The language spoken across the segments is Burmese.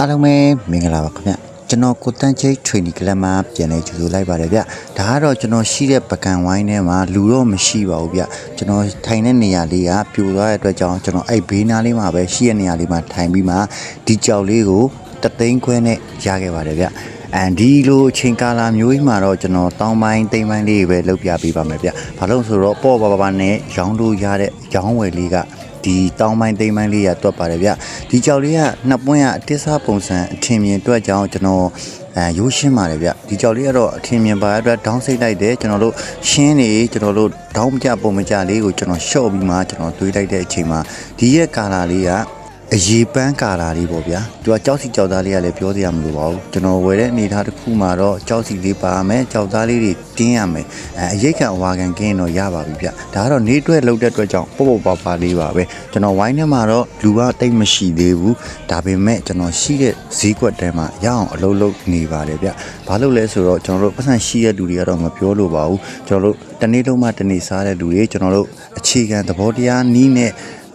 အားလုံးပဲမင်္ဂလာပါခင်ဗျကျွန်တော်ကိုတန်းချိတ် training club မှာပြန်လဲကြိုဆိုလိုက်ပါတယ်ဗျဒါကတော့ကျွန်တော်ရှိတဲ့ပကံဝိုင်းထဲမှာလူတော့မရှိပါဘူးဗျကျွန်တော်ထိုင်တဲ့နေရာလေးကပြိုသွားတဲ့အတွက်ကြောင့်ကျွန်တော်အဲ့ဘေးနားလေးမှာပဲရှိတဲ့နေရာလေးမှာထိုင်ပြီးမှဒီကြောက်လေးကိုတသိန်းခွဲနဲ့ရခဲ့ပါတယ်ဗျအန်ဒီလိုအချိန်ကာလမျိုးကြီးမှာတော့ကျွန်တော်တောင်းပိုင်းတိမ်ပိုင်းလေးပဲလုပ်ပြပေးပါမယ်ဗျဘာလို့ဆိုတော့ပေါ့ပါပါပါနဲ့ရောင်းလို့ရတဲ့ရောင်းဝယ်လေးက ဒီတောင်းပိုင်းသိမ်းပိုင်းလေးရတွက်ပါတယ်ဗျဒီကြောက်လေးကနှစ်ပွင့်ကအတစ်စားပုံစံအထင်မြင်တွက်ကြောင်းကျွန်တော်အဲရိုးရှင်းပါတယ်ဗျဒီကြောက်လေးကတော့အထင်မြင်ပါတဲ့အတွက်ဒေါင်းစိတ်လိုက်တယ်ကျွန်တော်တို့ရှင်းနေကျွန်တော်တို့ဒေါင်းမကြပုံမကြလေးကိုကျွန်တော်ရှော့ပြီးမှကျွန်တော်တွေးလိုက်တဲ့အချိန်မှာဒီရဲ့ကာလာလေးက အရေးပန်းကာလာလေးပေါ့ဗျာသူကကြောက်စီကြောက်သားလေးကလည်းပြောစရာမလိုပါဘူးကျွန်တော်ဝယ်တဲ့အနေထားတစ်ခုမှာတော့ကြောက်စီလေးပါမယ်ကြောက်သားလေးတွေတင်းရမယ်အဲအရိတ်ခံအဝါခံကင်းတော့ရပါပြီဗျဒါကတော့နေတွဲလောက်တဲ့အတွက်ကြောင့်ပေါ့ပေါ့ပါပါလေးပါပဲကျွန်တော်ဝိုင်းထဲမှာတော့လူကတိတ်မရှိသေးဘူးဒါပေမဲ့ကျွန်တော်ရှိတဲ့ဈေးကွက်ထဲမှာရအောင်အလုပ်လုပ်နေပါတယ်ဗျဘာလို့လဲဆိုတော့ကျွန်တော်တို့ပတ်စံရှိတဲ့လူတွေကတော့မပြောလို့ပါဘူးကျွန်တော်တို့တနေ့လုံးမှတနေ့စားတဲ့လူတွေကျွန်တော်တို့အခြေခံသဘောတရားနီးနဲ့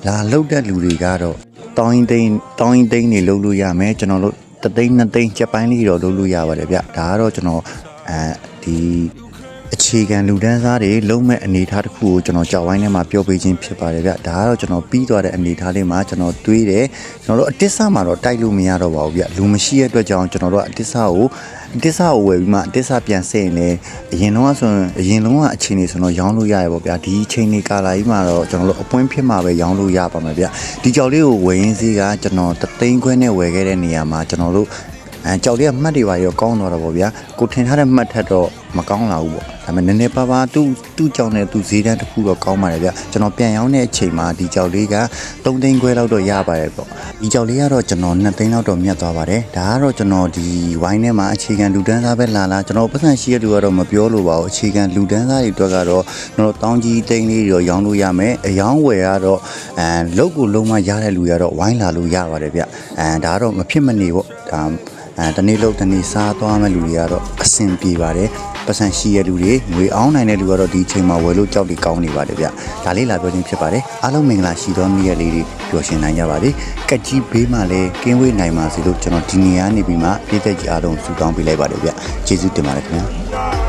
လာလောက်တဲ့လူတွေကတော့ တောင်းရင်တိန်တောင်းရင်တိန်နေလုပ်လို့ရမယ်ကျွန်တော်တို့တသိန်းနှစ်သိန်းချက်ပိုင်းလေးတော့လုပ်လို့ရပါတယ်ဗျဒါကတော့ကျွန်တော်အဲဒီ အခြေခံလူဒန်းစားတွေလုံးမဲ့အနေအထားတစ်ခုကိုကျွန်တော်ကြောက်ဝိုင်းထဲမှာပြောပေးခြင်းဖြစ်ပါတယ်ဗျဒါကတော့ကျွန်တော်ပြီးသွားတဲ့အနေအထားလေးမှာကျွန်တော်တွေးတယ်ကျွန်တော်တို့အတစ်ဆမှာတော့တိုက်လို့မရတော့ပါဘူးဗျလူမရှိတဲ့အတွက်ကြောင့်ကျွန်တော်တို့ကအတစ်ဆကိုအတစ်ဆကိုဝယ်ပြီးမှအတစ်ဆပြန်စိတ်ရင်လည်းအရင်တော့ဆိုရင်အရင်လုံးကအချိန်နေဆိုတော့ရောင်းလို့ရရပေါ့ဗျာဒီအချိန်နေကာလာကြီးမှာတော့ကျွန်တော်တို့အပွင့်ဖြစ်မှာပဲရောင်းလို့ရပါမယ်ဗျဒီကြောက်လေးကိုဝယ်ရင်းစည်းကကျွန်တော်တသိန်းခွဲနဲ့ဝယ်ခဲ့တဲ့နေရာမှာကျွန်တော်တို့ အဲကြောက်လေးကမှတ်တွေပါရောကောင်းတော့တာပေါ့ဗျာကိုထင်ထားတဲ့မှတ်ထက်တော့မကောင်းလာဘူးပေါ့ဒါပေမဲ့နည်းနည်းပါးပါးသူ့သူ့ကြောက်နဲ့သူ့ဈေးတန်းတစ်ခုတော့ကောင်းပါတယ်ဗျကျွန်တော်ပြန်ရောင်းတဲ့အချိန်မှာဒီကြောက်လေးက3သိန်းခွဲလောက်တော့ရပါတယ်ပေါ့ဒီကြောက်လေးကတော့ကျွန်တော်2သိန်းလောက်တော့မြတ်သွားပါတယ်ဒါကတော့ကျွန်တော်ဒီဝိုင်းထဲမှာအခြေခံလူတန်းစားပဲလာလာကျွန်တော်ပတ်စံရှိရတူကတော့မပြောလို့ပါဘူးအခြေခံလူတန်းစားတွေအတွက်ကတော့ကျွန်တော်တောင်းကြီးသိန်းလေးတွေတော့ရောင်းလို့ရမယ်အယောင်းဝယ်ကတော့အဲလုတ်ကိုလုံးဝရတဲ့လူရတော့ဝိုင်းလာလို့ရပါတယ်ဗျအဲဒါကတော့မဖြစ်မနေပေါ့ဒါ အဲတနေ့လို့တနေ့စားသွားမဲ့လူတွေကတော့အဆင်ပြေပါတယ်ပတ်စံရှိရလူတွေငွေအောင်းနိုင်တဲ့လူကတော့ဒီအချိန်မှာဝယ်လို့ကြောက်တွေကောင်းနေပါတယ်ဗျဒါလေးလာပြောခြင်းဖြစ်ပါတယ်အားလုံးမင်္ဂလာရှိသောနေ့ရက်လေးတွေပျော်ရွှင်နိုင်ကြပါစေကက်ကြီးဘေးမှာလည်းကင်းဝေးနိုင်ပါစေလို့ကျွန်တော်ဒီနေရာနေပြီးမှပြည်သက်ကြီးအားလုံးဆုတောင်းပေးလိုက်ပါတယ်ဗျကျေးဇူးတင်ပါတယ်ခင်ဗျာ